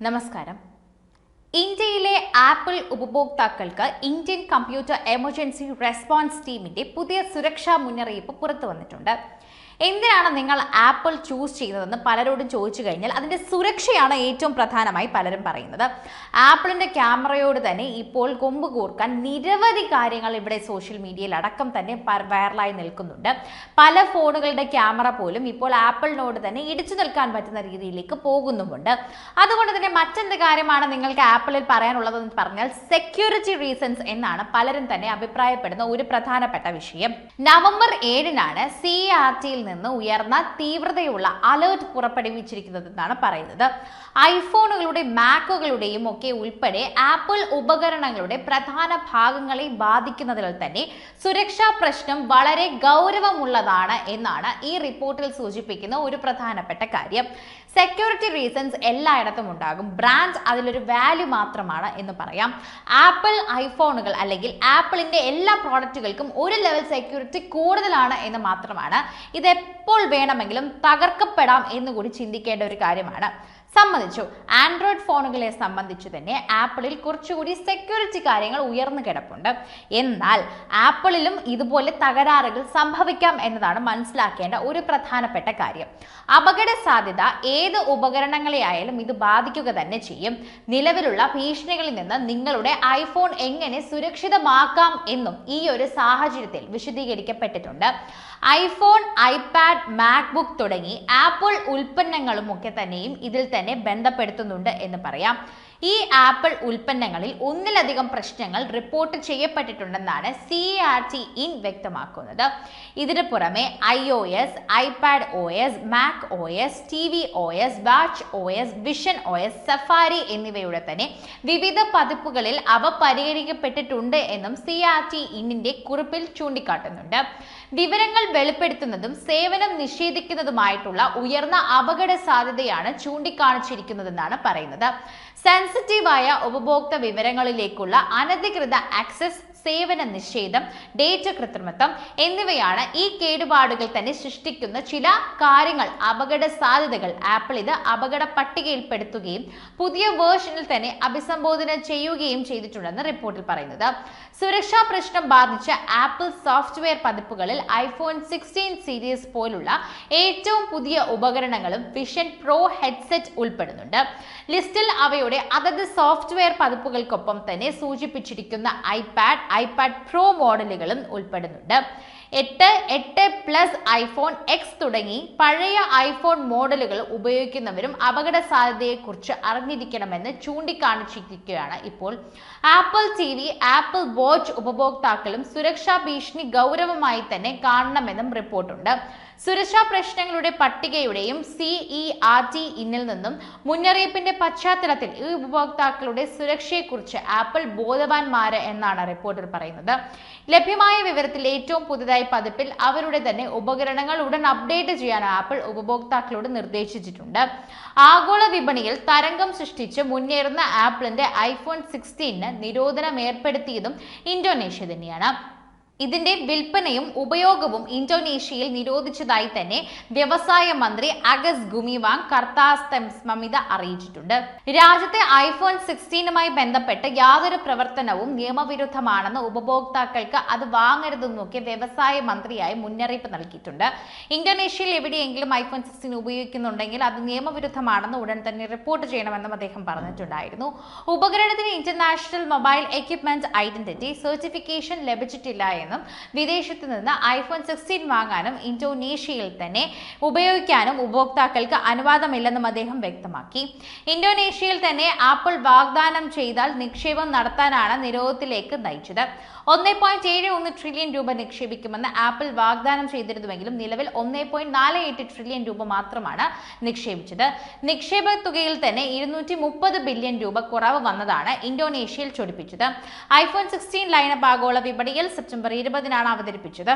നമസ്കാരം. ഇന്ത്യയിലെ ആപ്പിൾ ഉപഭോക്താക്കൾക്ക് ഇന്ത്യൻ കമ്പ്യൂട്ടർ എമർജൻസി റെസ്പോൺസ് ടീമിന്റെ പുതിയ സുരക്ഷാ മുന്നറിയിപ്പ് പുറത്തു വന്നിട്ടുണ്ട് എന്തിനാണ് നിങ്ങൾ ആപ്പിൾ ചൂസ് ചെയ്യുന്നതെന്ന് പലരോടും ചോദിച്ചു കഴിഞ്ഞാൽ അതിന്റെ സുരക്ഷയാണ് ഏറ്റവും പ്രധാനമായി പലരും പറയുന്നത്. ആപ്പിളിന്റെ ക്യാമറയോട് തന്നെ ഇപ്പോൾ കൊമ്പ് കൂർക്കാൻ നിരവധി കാര്യങ്ങൾ ഇവിടെ സോഷ്യൽ മീഡിയയിൽ അടക്കം തന്നെ വൈറലായി നിൽക്കുന്നുണ്ട്. പല ഫോണുകളുടെ ക്യാമറ പോലും ഇപ്പോൾ ആപ്പിളിനോട് തന്നെ ഇടിച്ചു നിൽക്കാൻ പറ്റുന്ന രീതിയിലേക്ക് പോകുന്നുമുണ്ട്. അതുകൊണ്ട് തന്നെ മറ്റെന്ത് കാര്യമാണ് നിങ്ങൾക്ക് ആപ്പിളിൽ പറയാനുള്ളതെന്ന് പറഞ്ഞാൽ സെക്യൂരിറ്റി റീസൺസ് എന്നാണ് പലരും തന്നെ അഭിപ്രായപ്പെടുന്ന ഒരു പ്രധാനപ്പെട്ട വിഷയം. നവംബർ ഏഴിനാണ് സി ആർ ടിയിൽ നിന്ന് ഉയർന്ന തീവ്രതയുള്ള അലേർട്ട് പുറപ്പെടുവിച്ചിരിക്കുന്നതെന്നാണ് പറയുന്നത്. ഐഫോണുകളുടെ മാക്കുകളുടെയും ഒക്കെ ഉൾപ്പെടെ ആപ്പിൾ ഉപകരണങ്ങളുടെ പ്രധാന ഭാഗങ്ങളെ ബാധിക്കുന്നതിൽ തന്നെ സുരക്ഷാ പ്രശ്നം വളരെ ഗൗരവമുള്ളതാണ് എന്നാണ് ഈ റിപ്പോർട്ടിൽ സൂചിപ്പിക്കുന്ന ഒരു പ്രധാനപ്പെട്ട കാര്യം. സെക്യൂരിറ്റി റീസൺസ് എല്ലായിടത്തും ഉണ്ടാകും. ബ്രാൻഡ് അതിലൊരു വാല്യൂ മാത്രമാണ് എന്ന് പറയാം. ആപ്പിൾ ഐഫോണുകൾ അല്ലെങ്കിൽ ആപ്പിളിന്റെ എല്ലാ പ്രോഡക്റ്റുകൾക്കും ഒരു ലെവൽ സെക്യൂരിറ്റി കൂടുതലാണ് എന്ന് മാത്രമാണ്. ഇത് എപ്പോൾ വേണമെങ്കിലും തകർക്കപ്പെടാം എന്ന് കൂടി ചിന്തിക്കേണ്ട ഒരു കാര്യമാണ്. സമ്മതിച്ചു. ആൻഡ്രോയിഡ് ഫോണുകളെ സംബന്ധിച്ച് തന്നെ ആപ്പിളിൽ കുറച്ചുകൂടി സെക്യൂരിറ്റി കാര്യങ്ങൾ ഉയർന്നു കിടപ്പുണ്ട്. എന്നാൽ ആപ്പിളിലും ഇതുപോലെ തകരാറുകൾ സംഭവിക്കാം എന്നതാണ് മനസ്സിലാക്കേണ്ട ഒരു പ്രധാനപ്പെട്ട കാര്യം. അപകട സാധ്യത ഏത് ഉപകരണങ്ങളെ ആയാലും ഇത് ബാധിക്കുക തന്നെ ചെയ്യും. നിലവിലുള്ള ഭീഷണികളിൽ നിന്ന് നിങ്ങളുടെ ഐഫോൺ എങ്ങനെ സുരക്ഷിതമാക്കാം എന്നും ഈ ഒരു സാഹചര്യത്തിൽ വിശദീകരിക്കപ്പെട്ടിട്ടുണ്ട്. ഐഫോൺ ഐപാഡ് മാക്ബുക്ക് തുടങ്ങി ആപ്പിൾ ഉൽപ്പന്നങ്ങളും ഒക്കെ തന്നെയും ഇതിൽ തന്നെ ബന്ധപ്പെടുത്തുന്നുണ്ട് എന്ന് പറയാം. ഈ ആപ്പിൾ ഉൽപ്പന്നങ്ങളിൽ ഒന്നിലധികം പ്രശ്നങ്ങൾ റിപ്പോർട്ട് ചെയ്യപ്പെട്ടിട്ടുണ്ടെന്നാണ് സി ആർ ടി ഇൻ വ്യക്തമാക്കുന്നത്. ഇതിനു പുറമെ I O S iPad O S Mac O S T V O S watch O S vision O S Safari എന്നിവയുടെ തന്നെ വിവിധ പതിപ്പുകളിൽ അവ പരിഗണിക്കപ്പെട്ടിട്ടുണ്ട് എന്നും സി ആർ ടി ഇന്നിന്റെ കുറിപ്പിൽ ചൂണ്ടിക്കാട്ടുന്നുണ്ട്. വിവരങ്ങൾ വെളിപ്പെടുത്തുന്നതും സേവനം നിഷേധിക്കുന്നതുമായിട്ടുള്ള ഉയർന്ന അപകട സാധ്യതയാണ് ചൂണ്ടിക്കാണിച്ചിരിക്കുന്നതെന്നാണ് പറയുന്നത്. സെൻസിറ്റീവായ ഉപഭോക്തൃ വിവരങ്ങളിലേക്കുള്ള അനധികൃത ആക്സസ് സേവന നിഷേധം ഡേറ്റ കൃത്രിമത്വം എന്നിവയാണ് ഈ കേടുപാടുകൾ തന്നെ സൃഷ്ടിക്കുന്ന ചില കാര്യങ്ങൾ അപകട സാധ്യതകൾ. ആപ്പിൾ ഇത് അപകട പട്ടികയിൽപ്പെടുത്തുകയും പുതിയ വേർഷനിൽ തന്നെ അഭിസംബോധന ചെയ്യുകയും ചെയ്തിട്ടുണ്ടെന്ന് റിപ്പോർട്ടിൽ പറയുന്നത്. സുരക്ഷാ പ്രശ്നം ബാധിച്ച ആപ്പിൾ സോഫ്റ്റ്വെയർ പതിപ്പുകളിൽ ഐഫോൺ സിക്സ്റ്റീൻ സീരീസ് പോലുള്ള ഏറ്റവും പുതിയ ഉപകരണങ്ങളും വിഷൻ പ്രോ ഹെഡ്സെറ്റ് ഉൾപ്പെടുന്നുണ്ട്. ലിസ്റ്റിൽ അവയുടെ അതത് സോഫ്റ്റ്വെയർ പതിപ്പുകൾക്കൊപ്പം തന്നെ സൂചിപ്പിച്ചിരിക്കുന്ന ഐപാഡ് ഐപാഡ് പ്രോ മോഡലുകളും ഉൾപ്പെടുന്നുണ്ട്. എട്ട് എട്ട് പ്ലസ് ഐഫോൺ എക്സ് തുടങ്ങി പഴയ ഐഫോൺ മോഡലുകൾ ഉപയോഗിക്കുന്നവരും അപകട സാധ്യതയെക്കുറിച്ച് അറിഞ്ഞിരിക്കണമെന്ന് ചൂണ്ടിക്കാണിച്ചിരിക്കുകയാണ് ഇപ്പോൾ. Apple T V Apple watch ഉപഭോക്താക്കളും സുരക്ഷാ ഭീഷണി ഗൗരവമായി തന്നെ കാണണമെന്നും റിപ്പോർട്ടുണ്ട്. സുരക്ഷാ പ്രശ്നങ്ങളുടെ പട്ടികയുടെയും സിഇ ആർ ടി ഇന്നിൽ നിന്നും മുന്നറിയിപ്പിന്റെ പശ്ചാത്തലത്തിൽ ഈ ഉപഭോക്താക്കളുടെ സുരക്ഷയെക്കുറിച്ച് ആപ്പിൾ ബോധവാന്മാര് എന്നാണ് റിപ്പോർട്ടിൽ പറയുന്നത്. ലഭ്യമായ വിവരത്തിൽ ഏറ്റവും പുതുതായി പതിപ്പിൽ അവരുടെ തന്നെ ഉപകരണങ്ങൾ ഉടൻ അപ്ഡേറ്റ് ചെയ്യാൻ ആപ്പിൾ ഉപഭോക്താക്കളോട് നിർദ്ദേശിച്ചിട്ടുണ്ട്. ആഗോള വിപണിയിൽ തരംഗം സൃഷ്ടിച്ച് മുന്നേറുന്ന ആപ്പിളിന്റെ ഐഫോൺ സിക്സ്റ്റീനിന് നിരോധനം ഏർപ്പെടുത്തിയതും ഇന്തോനേഷ്യ തന്നെയാണ്. ഇതിന്റെ വിൽപ്പനയും ഉപയോഗവും ഇന്തോനേഷ്യയിൽ നിരോധിച്ചതായി തന്നെ വ്യവസായ മന്ത്രി അഗസ് ഗുമിവാങ് കർത്താസ്തംസ്മമിത അറിയിച്ചിട്ടുണ്ട്. രാജ്യത്തെ ഐഫോൺ സിക്സ്റ്റീനുമായി ബന്ധപ്പെട്ട് യാതൊരു പ്രവർത്തനവും നിയമവിരുദ്ധമാണെന്ന് ഉപഭോക്താക്കൾക്ക് അത് വാങ്ങരുതെന്നൊക്കെ വ്യവസായ മന്ത്രിയായി മുന്നറിയിപ്പ് നൽകിയിട്ടുണ്ട്. ഇന്തോനേഷ്യയിൽ എവിടെയെങ്കിലും ഐഫോൺ സിക്സ്റ്റീൻ ഉപയോഗിക്കുന്നുണ്ടെങ്കിൽ അത് നിയമവിരുദ്ധമാണെന്ന് ഉടൻ തന്നെ റിപ്പോർട്ട് ചെയ്യണമെന്നും അദ്ദേഹം പറഞ്ഞിട്ടുണ്ടായിരുന്നു. ഉപകരണത്തിന് international mobile equipment identity certification ലഭിച്ചിട്ടില്ല എന്നും വിദേശത്ത് നിന്ന് ഐഫോൺ സിക്സ്റ്റീൻ വാങ്ങാനും ഇന്തോനേഷ്യയിൽ തന്നെ ഉപയോഗിക്കാനും ഉപഭോക്താക്കൾക്ക് അനുവാദമില്ലെന്നും അദ്ദേഹം വ്യക്തമാക്കി. ഇന്തോനേഷ്യയിൽ തന്നെ ആപ്പിൾ വാഗ്ദാനം ചെയ്താൽ നിക്ഷേപം നടത്താനാണ് നിരോധത്തിലേക്ക് നയിച്ചത്. ഒന്നേ പോയിന്റ് ഏഴ് ഒന്ന് ട്രില്യൺ രൂപ നിക്ഷേപിക്കുമെന്ന് ആപ്പിൾ വാഗ്ദാനം ചെയ്തിരുന്നുവെങ്കിലും നിലവിൽ ഒന്നേ പോയിന്റ് നാല് എട്ട് ട്രില്യൺ രൂപ മാത്രമാണ് നിക്ഷേപിച്ചത്. നിക്ഷേപ തുകയിൽ തന്നെ ഇരുന്നൂറ്റി മുപ്പത് ബില്യൺ രൂപ കുറവ് വന്നതാണ് ഇന്തോനേഷ്യയിൽ ചൊടിപ്പിച്ചത്. ഐഫോൺ സിക്സ്റ്റീൻ ലൈനപ്പ് ആഗോള വിപണിയിൽ സെപ്റ്റംബർ ഇരുപതിനാണ് അവതരിപ്പിച്ചത്.